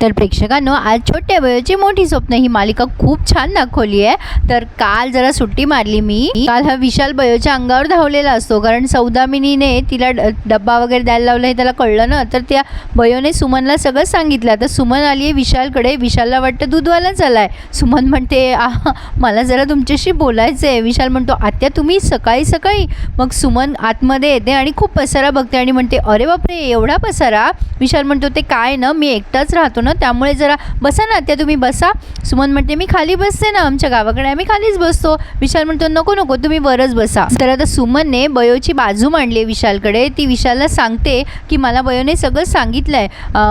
तर प्रेक्षकांनो आज छोट्या वयाची मोठी स्वप्न ही मालिका खूप छान दाखवली आहे. तर काल जरा सुट्टी मारली मी. काल हा विशाल बयोच्या अंगावर धावलेला असतो. कारण सौदामिनीने तिला ड- डब्बा वगैरे द्यायला लावला हे त्याला कळलं ना तर त्या बयोने सुमनला सगळं सांगितलं. आता सुमन आली आहे विशालकडे. विशालला वाटतं दूधवालाच आलाय सुमन म्हणते मला जरा तुमच्याशी बोलायचं आहे विशाल म्हणतो आत्या तुम्ही सकाळी सकाळी मग सुमन आतमध्ये येते आणि खूप पसारा बघते आणि म्हणते अरे बापरे एवढा पसारा? विशाल म्हणतो ते काय ना मी एकटाच राहतो ना त्यामुळे जरा बसा ना त्या तुम्ही बसा. सुमन म्हणते मी खाली बसते ना आमच्या गावाकडे आम्ही खालीच बसतो. विशाल म्हणतो नको नको तुम्ही वरच बसा. तर आता सुमनने बयोची बाजू मांडली आहे विशालकडे. ती विशालला सांगते की मला बयोने सगळं सांगितलं आहे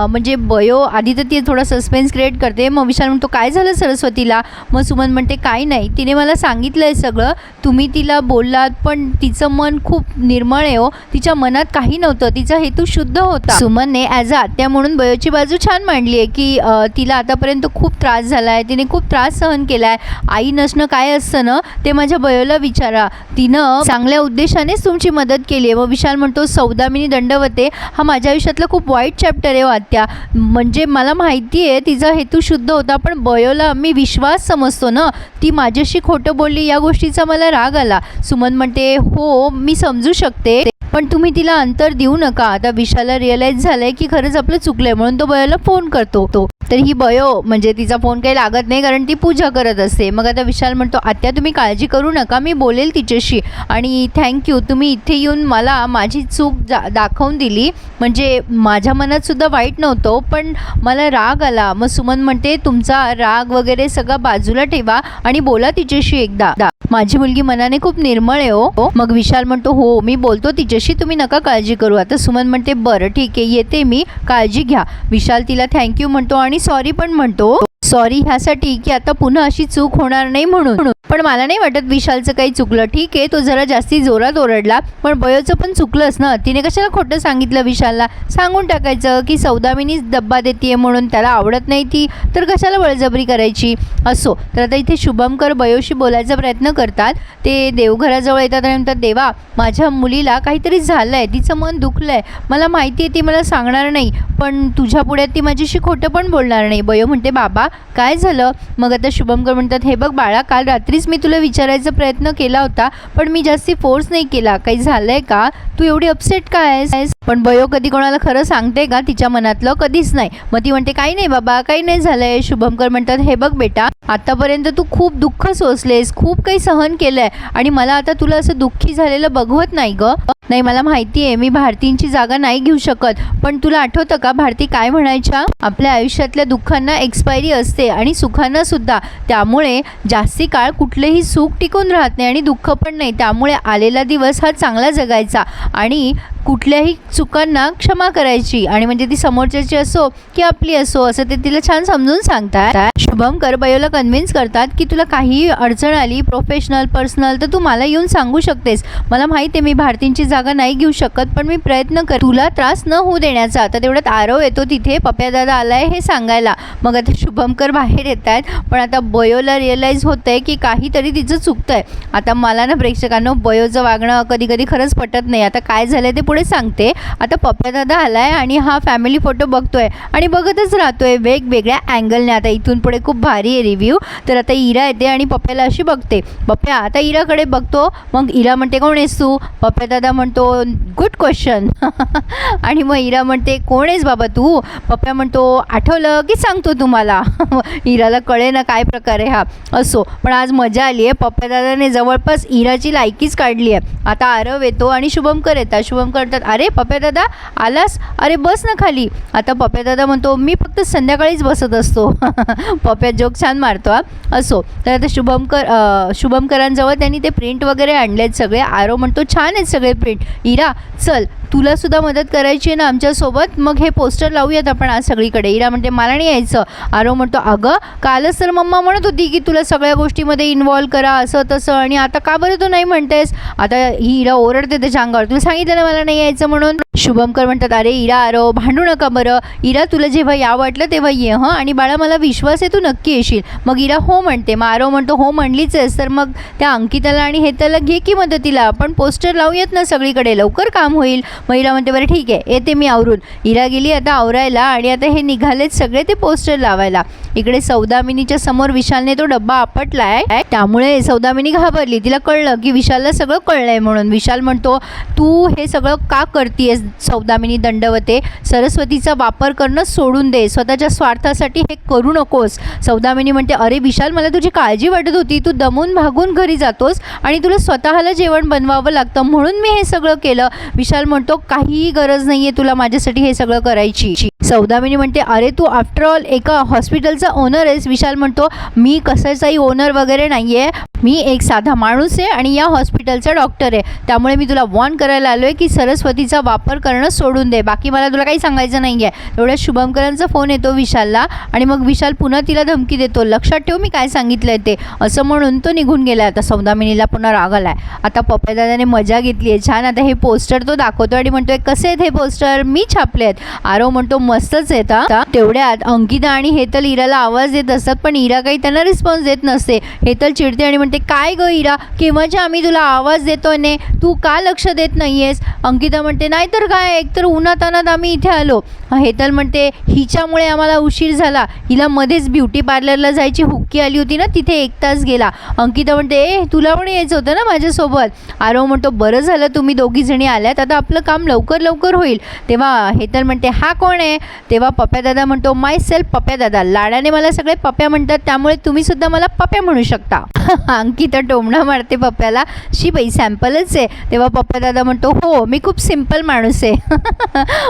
म्हणजे बयो आधी तर ती थोडा सस्पेन्स क्रिएट करते. मग विशाल म्हणतो काय झालं सरस्वतीला? मग सुमन म्हणते काय नाही. तिने मला सांगितलं आहे सगळं. तुम्ही तिला बोललात पण तिचं मन खूप निर्मळ आहे हो. तिच्या मनात काही नव्हतं. तिचा हेतू शुद्ध होता. सुमनने ॲज अ आत्या म्हणून बयोची बाजू छान मांडली आहे. की तिला आतापर्यंत खूप त्रास झाला आहे तिने खूप त्रास सहन केला आहे आई नसणं काय असतं ना ते माझ्या बयोला विचारा. तिनं चांगल्या उद्देशानेच तुमची मदत केली आहे मग विशाल म्हणतो सौदामिनी दंडवते. हा माझ्या आयुष्यातला खूप वाईट चॅप्टर आहे वात्या. म्हणजे मला माहिती आहे तिचा हेतू शुद्ध होता पण बयोला मी विश्वास समजतो ना. ती माझ्याशी खोटं बोलली या गोष्टीचा मला राग आला. सुमन म्हणते हो मी समजू शकते. पण तुम्ही तिला अंतर देऊ नका. आता विशाला रिअलाईज झालंय की खरंच आपलं चुकलंय म्हणून तो बयोला फोन करतो. तो तर ही बयो म्हणजे तिचा फोन काही लागत नाही कारण ती पूजा करत असते. मग आता विशाल म्हणतो आत्या तुम्ही काळजी करू नका. मी बोलेल तिच्याशी. आणि थँक्यू तुम्ही इथे येऊन मला माझी चूक जा दाखवून दिली. म्हणजे माझ्या मनात सुद्धा वाईट नव्हतं पण मला राग आला. मग सुमन म्हणते तुमचा राग वगैरे सगळा बाजूला ठेवा आणि बोला तिच्याशी एकदा. दा. माझी मुलगी मनाने खूप निर्मळ आहे हो. मग विशाल म्हणतो हो मी बोलतो तिच्याशी तुम्ही नका काळजी करू. आता सुमन म्हणते बरं ठीक आहे येते मी काळजी घ्या. विशाल तिला थँक्यू म्हणतो आणि सॉरी पण म्हणतो हो. सॉरी ह्यासाठी की आता पुन्हा अशी चूक होणार नाही म्हणून. पण मला नाही वाटत विशालचं काही चुकलं. ठीक आहे तो जरा जास्ती जोरात ओरडला पण बयोचं पण चुकलंच ना. तिने कशाला खोटं सांगितलं विशालला? सांगून टाकायचं की सौदामिनीच डब्बा देते म्हणून त्याला आवडत नाही ती. तर कशाला बळजबरी करायची? असो तर आता इथे शुभमकर बयोशी बोलायचा प्रयत्न करतात. ते देवघराजवळ येतात आणि म्हणतात देवा माझ्या मुलीला काहीतरी झालं आहे तिचं मन दुखलं आहे मला माहिती आहे ती मला सांगणार नाही पण तुझ्या पुढ्यात ती माझ्याशी खोटं पण बोलणार नाही. बयो म्हणते बाबा काय झालं? मग आता शुभमकर म्हणतात हे बघ बाळा काल रात्रीच मी तुला विचारायचा प्रयत्न केला होता पण मी जास्ती फोर्स नाही केला. काही झालंय का? तू एवढी अपसेट काय आहेस? पण बयो कधी कोणाला खरं सांगते का तिच्या मनातलं कधीच नाही. मग ती म्हणते काही नाही बाबा काही नाही झालंय. शुभमकर म्हणतात हे बघ बेटा आतापर्यंत तू खूप दुःख सोसलेस खूप काही सहन केलंय. आणि मला आता तुला असं दुःखी झालेलं बघवत नाही ग. नाही मला माहिती आहे मी भारतींची जागा नाही घेऊ शकत. पण तुला आठवतं का भारती काय म्हणायच्या? आपल्या आयुष्यातल्या दुःखांना एक्सपायरी असते आणि सुखांना सुद्धा. त्यामुळे जास्ती काळ कुठलेही सुख टिकून राहत नाही आणि दुःख पण नाही. त्यामुळे आलेला दिवस हा चांगला जगायचा आणि कुठल्याही चुकांना क्षमा करायची. आणि म्हणजे ती समोरच्याची असो की आपली असो असं ते तिला छान समजून सांगतात. शुभम कर बयोला कन्व्हिन्स करतात की तुला काही अडचण आली प्रोफेशनल पर्सनल तर तू मला येऊन सांगू शकतेस. मला माहिती आहे मी भारतींची जागा नाही घेऊ शकत पण मी प्रयत्न कर. तुला त्रास न होऊ देण्याचा. आता तेवढ्यात आरव येतो तिथे पप्या दादा आलाय हे सांगायला. मग आता शुभमकर बाहेर येत आहेत पण आता बयोला रिअलाईज होत आहे की काहीतरी तिचं चुकतं आहे आता मला ना प्रेक्षकांनो बयोचं वागणं कधी कधी खरंच पटत नाही. आता काय झालंय ते पुढे सांगते. आता पप्या दादा आलाय आणि हा फॅमिली फोटो बघतोय आणि बघतच राहतोय वेगवेगळ्या अँगलने आता इथून पुढे खूप भारी आहे रिव्ह्यू तर आता इरा येते आणि पप्याला अशी बघते. पप्या आता इराकडे बघतो मग इरा म्हणते कोण आहेस तू? पप्या दादा म्हणतो गुड क्वेश्चन. आणि मग इरा म्हणते कोण आहेस बाबा तू? पप्या म्हणतो आठवलं की सांगतो तुम्हाला. इराला कळे ना काय प्रकार आहे हा. असो पण आज मजा आली आहे. पप्या दादाने जवळपास इराची लायकीच काढली आहे. आता आरव येतो आणि शुभमकर येतात. शुभमकर म्हणतात अरे पप्या दादा आलास? अरे बस ना खाली. आता पप्या दादा म्हणतो मी फक्त संध्याकाळीच बसत असतो. पप्या जोक छान मारतो हा. असो तर आता शुभमकर शुभम शुभमकरांजवळ त्यांनी ते प्रिंट वगैरे आणले आहेत सगळे. आरो म्हणतो छान आहेत सगळे प्रिंट इरा चल तुला सुद्धा मदत करायची आहे ना आमच्यासोबत? मग हे पोस्टर लावूयात आपण आज सगळीकडे. इरा म्हणते मला नाही यायचं. आरो म्हणतो अगं कालच तर मम्मा म्हणत होती की तुला सगळ्या गोष्टीमध्ये इन्वॉल्व करा असं तसं. आणि आता का बरं तू नाही म्हणतेस? आता ही इरा ओरडते त्याच्या अंगावर. तुला सांगितलं ना मला नाही यायचं म्हणून? शुभमकर म्हणतात अरे इरा आरो भांडू नका बरं. इरा तुला जेव्हा या वाटलं तेव्हा ये हं? आणि बाळा मला विश्वास आहे तू नक्की येशील. मग इरा हो म्हणते. मग आरो म्हणतो हो म्हणलीच आहेस. तर मग त्या अंकिताला आणि हे त्याला घे की मदतीला? आपण पोस्टर लावूयात ना सगळीकडे. लवकर काम होईल. महिला म्हणते बरं ठीक आहे येते मी आवरून. हिरा गेली आता आवरायला आणि आता हे निघालेत सगळे ते पोस्टर लावायला. इकडे सौदामिनीच्या समोर विशालने तो डब्बा आपटलाय. त्यामुळे सौदामिनी घाबरली. तिला कळलं की विशालला सगळं कळलंय म्हणून. विशाल म्हणतो तू हे सगळं का करतीयस सौदामिनी दंडवते? सरस्वतीचा वापर करणं सोडून दे. स्वतःच्या स्वार्थासाठी हे करू नकोस. सौदामिनी म्हणते अरे विशाल मला तुझी काळजी वाटत होती. तू दमून भागून घरी जातोस आणि तुला स्वतःला जेवण बनवावं लागतं म्हणून मी हे सगळं केलं. विशाल म्हणतो काहीही गरज नाहीये तुला माझ्यासाठी हे सगळं करायची. सौदामिनी म्हणते अरे तू आफ्टर ऑल एका हॉस्पिटलचा ओनर आहेस. विशाल म्हणतो मी कशाचाही ओनर वगैरे नाहीये मी एक साधा माणूस आहे आणि या हॉस्पिटलचा डॉक्टर आहे. त्यामुळे मी तुला वॉर्न करायला आलो आहे की सरस्वतीचा वापर करणं सोडून दे. बाकी मला तुला काही सांगायचं नाही आहे एवढ्या शुभमकरांचा फोन येतो विशालला आणि मग विशाल पुन्हा तिला धमकी देतो. लक्षात ठेव मी काय सांगितलं आहे ते. असं म्हणून तो निघून गेला. आता सौदामिनीला पुन्हा राग आला आहे आता पप्पादादाने मजा घेतली आहे छान आता हे पोस्टर तो दाखवतो आणि म्हणतो आहे कसे आहेत हे पोस्टर? मी छापले आहेत. आरव म्हणतो मस्तच आहेत हा. तेवढ्यात अंकिता आणि हेतल इराला आवाज देत असतात पण इरा काही त्यांना रिस्पॉन्स देत नसते. हेतल चिडते आणि म्हणते काय ग इरा? केव्हाच्या आम्ही तुला आवाज देतो ने? तू का लक्ष देत नाही आहेस अंकिता म्हणते नाही तर काय? एकतर उन्हातानात आम्ही इथे आलो. हेतल म्हणते हिच्यामुळे आम्हाला उशीर झाला. हिला मध्येच ब्युटी पार्लरला जायची हुक्की आली होती ना तिथे एक तास गेला. अंकिता म्हणते ए तुला पण यायचं होतं ना माझ्यासोबत? आरव म्हणतो बरं झालं तुम्ही दोघी जणी आल्यात. आता आपलं काम लवकर लवकर होईल. तेव्हा हेतल म्हणते हा कोण आहे? तेव्हा पप्या दादा म्हणतो माय सेल्फ पप्या दादा. लाडाने मला सगळे पप्या म्हणतात त्यामुळे तुम्ही सुद्धा मला पप्या म्हणू शकता. अंकिता टोमणा मारते पप्प्याला. शी बाई सॅम्पलच आहे. तेव्हा पप्पा दादा म्हणतो हो मी खूप सिंपल माणूस आहे.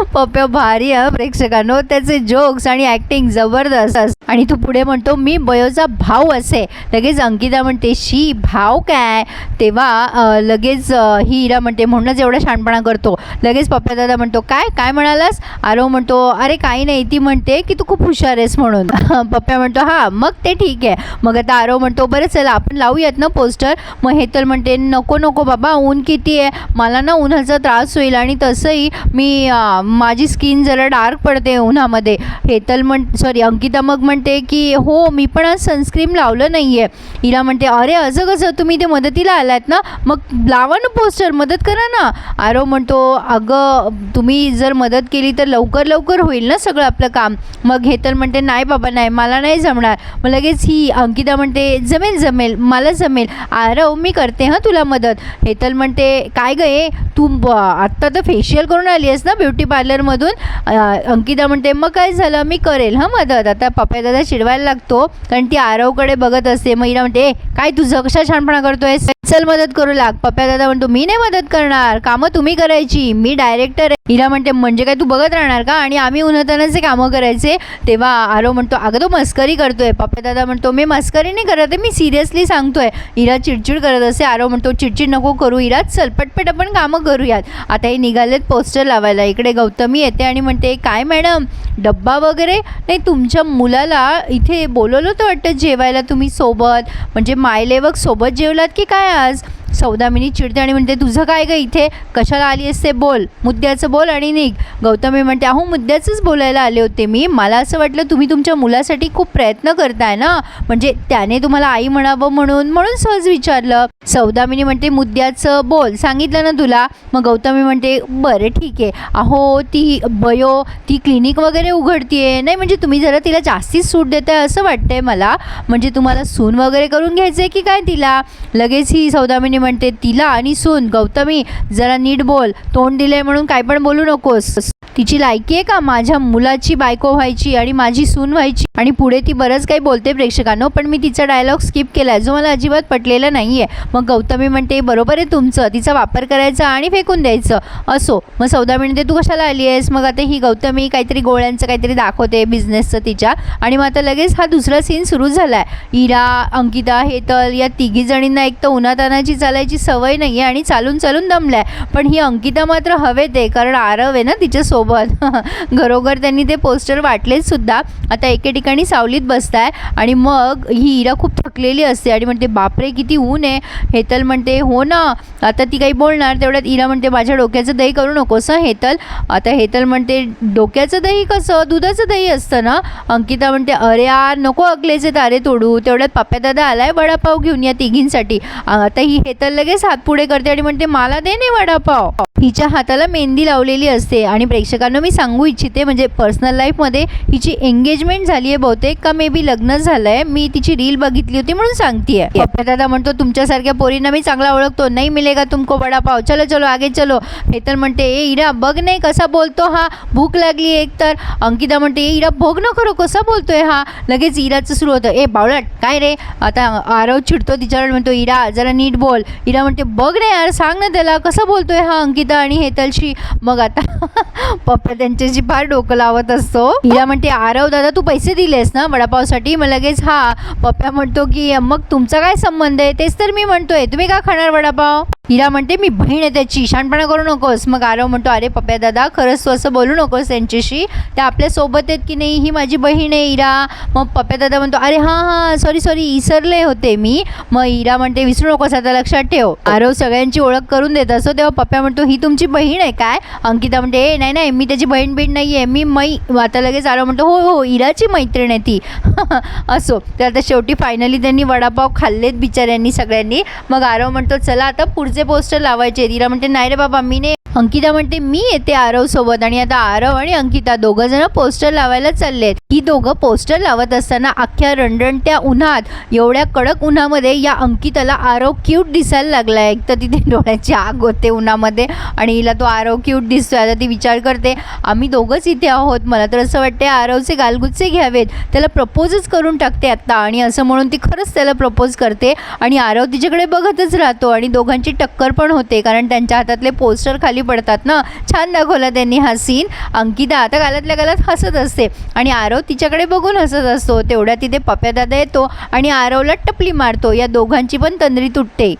पप्प्या भारी आहे प्रेक्षकांनो. त्याचे जोक्स आणि ॲक्टिंग जबरदस्त आणि तू पुढे म्हणतो मी बयोचा भाव असे. लगेच अंकिता म्हणते शी भाव काय? तेव्हा लगेच ही इरा म्हणते म्हणूनच एवढा शहाणपणा करतो. लगेच पप्पा दादा म्हणतो काय? काय म्हणालास? आरो म्हणतो अरे काही नाही. ती म्हणते की तू खूप हुशार आहेस म्हणून. पप्प्या म्हणतो हां मग ते ठीक आहे. मग आता आरो म्हणतो बरं चला आपण लावू लावूयात ना पोस्टर. मग हे तर म्हणते नको नको बाबा ऊन किती आहे? मला ना उन्हाचा त्रास होईल आणि तसंही मी माझी स्किन जरा डार्क पडते उन्हामध्ये. हेतल म्हण सॉरी अंकिता मग म्हणते की हो मी पण आज सनस्क्रीम लावलं नाही आहे हिला म्हणते अरे असं कसं? तुम्ही ते मदतीला आलात ना? मग लावा ना पोस्टर मदत करा ना. आरो म्हणतो अगं तुम्ही जर मदत केली तर लवकर लवकर होईल ना सगळं आपलं काम. मग हेतल म्हणते नाही बाबा नाही मला नाही जमणार. मग लगेच ही अंकिता म्हणते जमेल जमेल मला जमेल. आरव मी करते हां तुला मदत. हेतल म्हणते काय ग ए तू ब- आत्ता तर फेशियल करून आली आहेस ना ब्युटी पार्लरमधून अंकिता म्हणते मग काय झालं? मी करेल हां मदत. आता पप्पा दादा चिडवायला लागतो कारण ती आरवकडे बघत असते. मग हिरा म्हणते "ए, काय तुझं कशा छानपणा करतोय चल मदत करू लाग. पप्पा दादा म्हणतो मी नाही मदत करणार. कामं तुम्ही करायची. मी डायरेक्टर आहे. हिरा म्हणते म्हणजे काय तू बघत राहणार का? आणि आम्ही उन्हातानाचे कामं करायचे. तेव्हा आरो म्हणतो अगं तो मस्करी करतोय. पप्पा दादा म्हणतो मी मस्करी नाही करत आहे मी सिरियसली सांगतोय. हिरा चिडचिड करत असते आरो म्हणतो चिडचिड नको करू हिरा चल पटपट आपण कामं करूयात. आता हे निघालेत पोस्टर लावायला. इकडे गौतमी येते आणि म्हणते काय मॅडम डब्बा वगैरे? नाही तुमच्या मुलाला इथे बोलवलं होतं वाटतं जेवायला तुम्ही सोबत? म्हणजे मायलेवक सोबत जेवलात की काय आज सौदामिनी चिडते आणि म्हणते तुझं काय गं इथे? कशाला आली असते बोल. मुद्द्याचं बोल आणि निघ. गौतमी म्हणते अहो मुद्द्याचंच बोलायला आले होते मी. मला असं वाटलं तुम्ही तुमच्या मुलासाठी खूप प्रयत्न करताय ना. म्हणजे त्याने तुम्हाला आई म्हणावं म्हणून म्हणून सहज विचारलं. सौदामिनी म्हणते मुद्द्याचं बोल. सांगितलं ना तुला. मग गौतमी म्हणते बरं ठीक आहे. अहो ती बयो ती क्लिनिक वगैरे उघडतीये. नाही म्हणजे तुम्ही जरा तिला जास्तीच सूट देताय असं वाटतंय मला. म्हणजे तुम्हाला सून वगैरे करून घ्यायचं आहे की काय तिला? लगेच ही सौदामिनी म्हणते तिला आणि सून गौतमी जरा नीट बोल तोंड दिलंय म्हणून काय पण बोलू नकोस. तिची लायकी आहे का? माझ्या मुलाची बायको व्हायची आणि माझी सून व्हायची? आणि पुढे ती बरंच काही बोलते प्रेक्षकांनो पण मी तिचा डायलॉग स्किप केला आहे जो मला अजिबात पटलेला नाही आहे मग गौतमी म्हणते बरोबर आहे तुमचं तिचा वापर करायचा आणि फेकून द्यायचं. असो मग सौदा म्हणते तू कशाला आली आहेस? मग आता ही गौतमी काहीतरी गोळ्यांचं काहीतरी दाखवते बिझनेसचं तिच्या. आणि मग आता लगेच हा दुसरा सीन सुरू झाला आहे इरा अंकिता हेतल या तिघी जणींना एक तर उन्हातानाची चालायची सवय नाही आहे आणि चालून चालून दमलाय. पण ही अंकिता मात्र हवेत आहे कारण आरव आहे ना तिच्यासोबत. घरोघर त्यांनी ते पोस्टर वाटलेच सुद्धा. आता एके ठिकाणी ठिकाणी सावलीत बसताय आणि मग ही इरा खूप थकलेली असते आणि म्हणते बापरे किती ऊन आहे. हेतल म्हणते हो ना आता ती काही बोलणार. तेवढ्यात इरा म्हणते माझ्या डोक्याचं दही करू नकोस हेतल. आता हेतल म्हणते डोक्याचं दही कसं? दुधाचं दही असतं ना? अंकिता म्हणते अरे यार नको अकलेचे तारे तोडू. तेवढ्यात पप्प्या दादा आलाय वडापाव घेऊन या तिघींसाठी. आता ही हेतल लगेच हात पुढे करते आणि म्हणते मला दे नाही वडापाव. हिच्या हाताला मेहंदी लावलेली असते आणि प्रेक्षकांना मी सांगू इच्छिते म्हणजे पर्सनल लाईफमध्ये हिची एंगेजमेंट झाली आहे बहुतेक का मे बी लग्न झालं आहे मी तिची रील बघितली होती म्हणून सांगते पप्प्या दादा म्हणतो तुमच्यासारख्या पोरींना मी चांगला ओळखतो. नाही मिलेगा तुमको वडापाव. चलो चलो आगे चलो. हे तर म्हणते ए इरा बघ नाही कसा बोलतो हा. भूक लागली एक तर. अंकिता म्हणते ए इरा बघ न खरं कसा बोलतोय हा? लगेच इराचं सुरू होतं ए बावळट काय रे? आता आरव चिडतो तिच्यावर म्हणतो इरा जरा नीट बोल. इरा म्हणते बघ रे यार सांग ना त्याला कसं बोलतोय हा अंकिता आणि हेतलशी. मग आता पप्पा त्यांच्याशी फार डोकं लावत असतो. इरा म्हणते आरव दादा तू पैसे दिलेस ना वडापावसाठी? मग लगेच हा. पप्पा म्हणतो की मग तुमचा काय संबंध आहे? तेच तर मी म्हणतोय. तुम्ही का खाणार वडापाव? हिरा म्हणते मी बहीण आहे त्याची. शानपणा करू नकोस. मग आरव म्हणतो अरे पप्या दादा खरंच तू असं बोलू नकोस त्यांच्याशी. त्या आपल्यासोबत आहेत की नाही? ही माझी बहीण आहे इरा. मग पप्प्या दादा म्हणतो अरे हां हां सॉरी सॉरी विसरले होते मी. मग इरा म्हणते विसरू नकोस आता लक्षात ठेव. आरव सगळ्यांची ओळख करून देत असतो तेव्हा पप्प्या म्हणतो ही तुमची बहीण आहे काय? अंकिता म्हणते नाही नाही मी त्याची बहीण बीण नाही आहे मी मै आता लगेच आरव म्हणतो हो हो इराची मैत्रीण आहे ती. असो. तर आता शेवटी फायनली त्यांनी वडापाव खाल्लेत बिचाऱ्यांनी सगळ्यांनी. मग आरव म्हणतो चला आता पुढचे पोस्टर लावायचे. तिला म्हणते नाही रे बाबा मी नाही अंकिता म्हणते मी येते आरव सोबत आणि आता आरव आणि अंकिता दोघं जण पोस्टर लावायला चाललेत. ही दोघं पोस्टर लावत असताना अख्ख्या रणरणत्या उन्हात एवढ्या कडक उन्हामध्ये या अंकिताला आरव क्यूट दिसायला लागलाय एक तर तिथे डोळ्याची आग होते उन्हामध्ये आणि हिला तो आरव क्यूट दिसतोय. आता ती विचार करते आम्ही दोघंच इथे आहोत. मला तर असं वाटते आरवचे गालगुच्चे घ्यावेत. त्याला प्रपोजच करून टाकते आत्ता आणि असं म्हणून ती खरंच त्याला प्रपोज करते आणि आरव तिच्याकडे बघतच राहतो आणि दोघांची टक्कर पण होते कारण त्यांच्या हातातले पोस्टर खाली पडतात ना? छान दाखवला त्यांनी हा सीन अंकिता आता गालातल्या गालात हसत असते. आणि आरव तिच्याकडे बघून हसत असतो. तेवढ्या तिथे पप्या दादा येतो आणि आरवला टपली मारतो. या दोघांची पण तंद्री तुटते.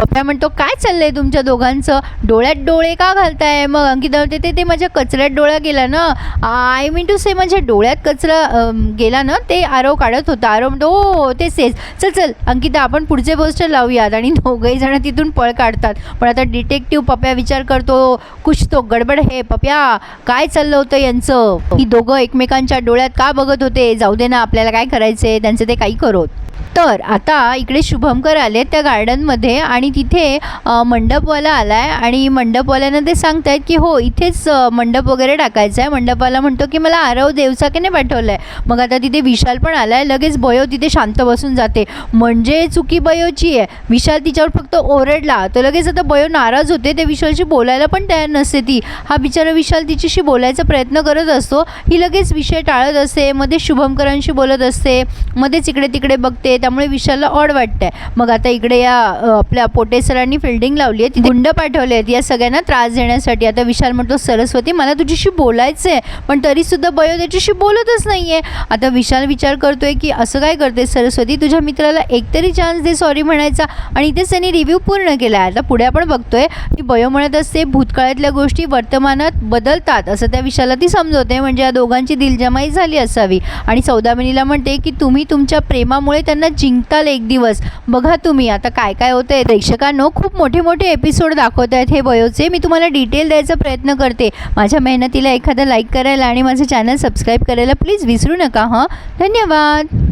पप्प्या म्हणतो काय चाललंय तुमच्या दोघांचं? डोळ्यात डोळे का घालताय? मग अंकिता म्हणते ते ते माझ्या कचऱ्यात डोळा गेला ना. आय मीन टू से माझ्या डोळ्यात कचरा गेला ना ते आरव काढत होता. आरव म्हणतो हो ते तेच चल चल अंकिता आपण पुढचे पोस्टर लावूयात आणि दोघंही जण तिथून पळ काढतात. पण आता डिटेक्टिव्ह पप्या विचार करतो कुछ तो गडबड हे पप्या काय चाललं होतं यांचं? ही दोघं एकमेकांच्या डोळ्यात का बघत होते? जाऊ दे ना आपल्याला काय करायचंय? त्यांचं ते काही करोत. तर आता इकडे शुभमकर आले त्या गार्डनमध्ये आणि तिथे मंडपवाला आला आहे आणि मंडपवाल्यानं ते सांगतायत की हो इथेच मंडप वगैरे टाकायचा आहे मंडपवाला म्हणतो की मला आरव देवसाकेने पाठवलं आहे मग आता तिथे विशाल पण आला आहे लगेच बयो तिथे शांत बसून जाते. म्हणजे चुकी बयोची आहे. विशाल तिच्यावर फक्त ओरडला. तर लगेच आता बयो नाराज होते. ते विशालशी बोलायला पण तयार नसते ती. हा बिचारा विशाल तिच्याशी बोलायचा प्रयत्न करत असतो. ही लगेच विषय टाळत असते. मध्ये शुभमकरांशी बोलत असते. मध्येच इकडे तिकडे बघते. त्यामुळे विशालला ऑड वाटतंय. मग आता इकडे या आपल्या पोटे सरांनी फिल्डिंग लावली आहे. गुंड पाठवले आहेत. या सगळ्यांना त्रास देण्यासाठी. आता विशाल म्हणतो सरस्वती मला तुझ्याशी बोलायचं आहे पण तरीसुद्धा बयो त्याच्याशी बोलतच नाही आहे आता विशाल विचार करतोय की असं काय करते सरस्वती? तुझ्या मित्राला एकतरी चान्स दे सॉरी म्हणायचा. आणि इथेच त्यांनी रिव्ह्यू पूर्ण केला आहे आता पुढे आपण बघतोय की बयो म्हणत असते भूतकाळातल्या गोष्टी वर्तमानात बदलतात. असं त्या विशाला ती समजवते म्हणजे या दोघांची दिलजमाई झाली असावी. आणि सौदामिनीला म्हणते की तुम्ही तुमच्या प्रेमामुळे त्यांना जिंकताल एक दिवस. बघा तुम्ही आता काय काय होतं आहे प्रेक्षकांनो खूप मोठे मोठे एपिसोड दाखवत आहेत हे वयोचे. मी तुम्हाला डिटेल द्यायचा प्रयत्न करते. माझ्या मेहनतीला एखादं लाईक करायला आणि माझं चॅनल सबस्क्राईब करायला प्लीज विसरू नका हां? धन्यवाद!